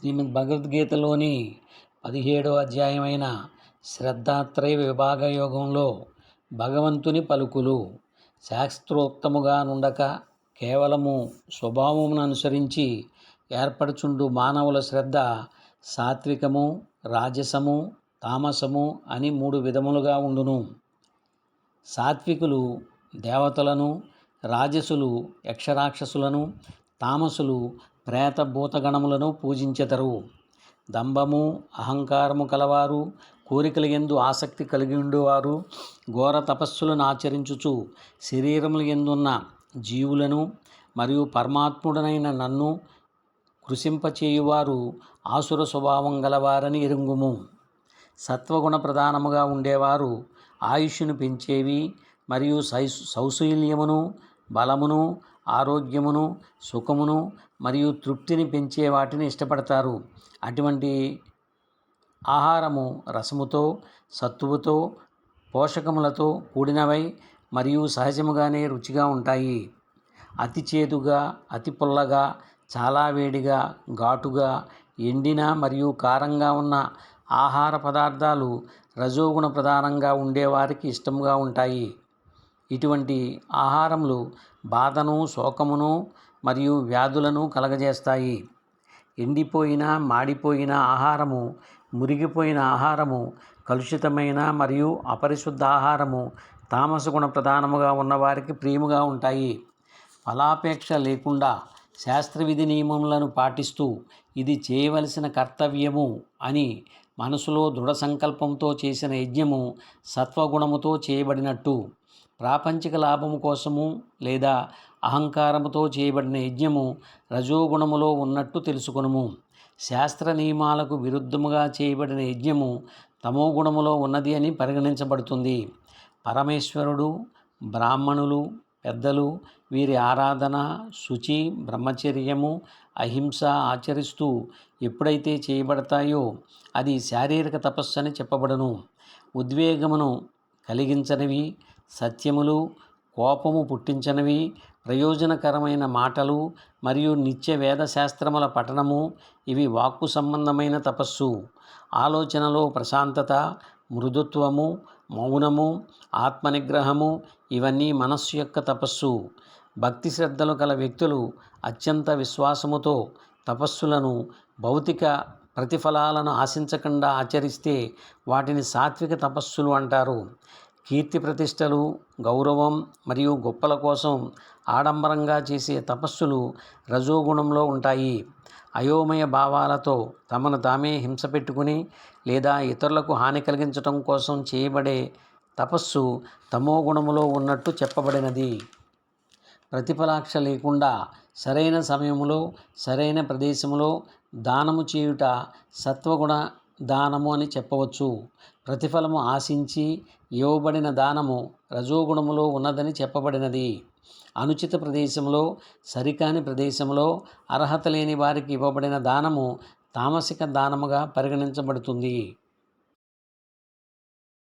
శ్రీమద్ భగవద్గీతలోని పదిహేడో అధ్యాయమైన శ్రద్ధాత్రయ విభాగ యోగంలో భగవంతుని పలుకులు శాస్త్రోక్తముగా నుండక కేవలము స్వభావమును అనుసరించి ఏర్పడుచుండు మానవుల శ్రద్ధ సాత్వికము రాజసము తామసము అని మూడు విధములుగా ఉండును. సాత్వికులు దేవతలను రాజసులు యక్షరాక్షసులను తామసులు ప్రేత భూతగణములను పూజించెదరు. దంభము అహంకారము కలవారు కోరికల ఎందు ఆసక్తి కలిగి ఉండేవారు ఘోర తపస్సులను ఆచరించుచు శరీరముల ఎందున్న జీవులను మరియు పరమాత్ముడనైన నన్ను కృషింపచేయువారు ఆసుర స్వభావం గలవారని ఎరుంగుము సత్వగుణ ప్రధానముగా ఉండేవారు ఆయుష్ను పెంచేవి మరియు సై సౌశీల్యమును బలమును ఆరోగ్యమును సుఖమును మరియు తృప్తిని పెంచే వాటిని ఇష్టపడతారు. అటువంటి ఆహారము రసముతో సత్తువుతో పోషకములతో కూడినవై మరియు సహజముగానే రుచిగా ఉంటాయి. అతి చేదుగా అతి పుల్లగా చాలా వేడిగా ఘాటుగా ఎండిన మరియు కారంగా ఉన్న ఆహార పదార్థాలు రజోగుణ ప్రధానంగా ఉండేవారికి ఇష్టముగా ఉంటాయి. ఇటువంటి ఆహారములు బాధను శోకమును మరియు వ్యాధులను కలగజేస్తాయి. ఎండిపోయిన మాడిపోయిన ఆహారము మురిగిపోయిన ఆహారము కలుషితమైన మరియు అపరిశుద్ధ ఆహారము తామసగుణ ప్రధానముగా ఉన్నవారికి ప్రియముగా ఉంటాయి. ఫలాపేక్ష లేకుండా శాస్త్రవిధి నియమములను పాటిస్తూ ఇది చేయవలసిన కర్తవ్యము అని మనసులో దృఢ సంకల్పంతో చేసిన యజ్ఞము సత్వగుణముతో చేయబడినట్టు. ప్రాపంచిక లాభము కోసము లేదా అహంకారముతో చేయబడిన యజ్ఞము రజోగుణములో ఉన్నట్టు తెలుసుకునుము. శాస్త్ర నియమాలకు విరుద్ధముగా చేయబడిన యజ్ఞము తమో గుణములో ఉన్నది అని పరిగణించబడుతుంది. పరమేశ్వరుడు బ్రాహ్మణులు పెద్దలు వీరి ఆరాధన శుచి బ్రహ్మచర్యము అహింస ఆచరిస్తూ ఎప్పుడైతే చేయబడతాయో అది శారీరక తపస్సు అని చెప్పబడును. ఉద్వేగమును కలిగించనివి సత్యములు కోపము పుట్టించనివి ప్రయోజనకరమైన మాటలు మరియు నిత్య వేదశాస్త్రముల పఠనము ఇవి వాక్కు సంబంధమైన తపస్సు. ఆలోచనలో ప్రశాంతత మృదుత్వము మౌనము ఆత్మనిగ్రహము ఇవన్నీ మనస్సు యొక్క తపస్సు. భక్తి శ్రద్ధలు గల వ్యక్తులు అత్యంత విశ్వాసముతో తపస్సులను భౌతిక ప్రతిఫలాలను ఆశించకుండా ఆచరిస్తే వాటిని సాత్విక తపస్సులు అంటారు. కీర్తి ప్రతిష్టలు గౌరవం మరియు గొప్పల కోసం ఆడంబరంగా చేసే తపస్సులు రజోగుణంలో ఉంటాయి. అయోమయ భావాలతో తమను తామే హింస పెట్టుకుని లేదా ఇతరులకు హాని కలిగించటం కోసం చేయబడే తపస్సు తమో గుణములో ఉన్నట్టు చెప్పబడినది. ప్రతిఫలాక్ష లేకుండా సరైన సమయంలో సరైన ప్రదేశంలో దానము చేయుట సత్వగుణ దానము అని చెప్పవచ్చు. ప్రతిఫలము ఆశించి ఇవ్వబడిన దానము రజోగుణములో ఉన్నదని చెప్పబడినది. అనుచిత ప్రదేశంలో సరికాని ప్రదేశంలో అర్హత లేని వారికి ఇవ్వబడిన దానము తామసిక దానముగా పరిగణించబడుతుంది.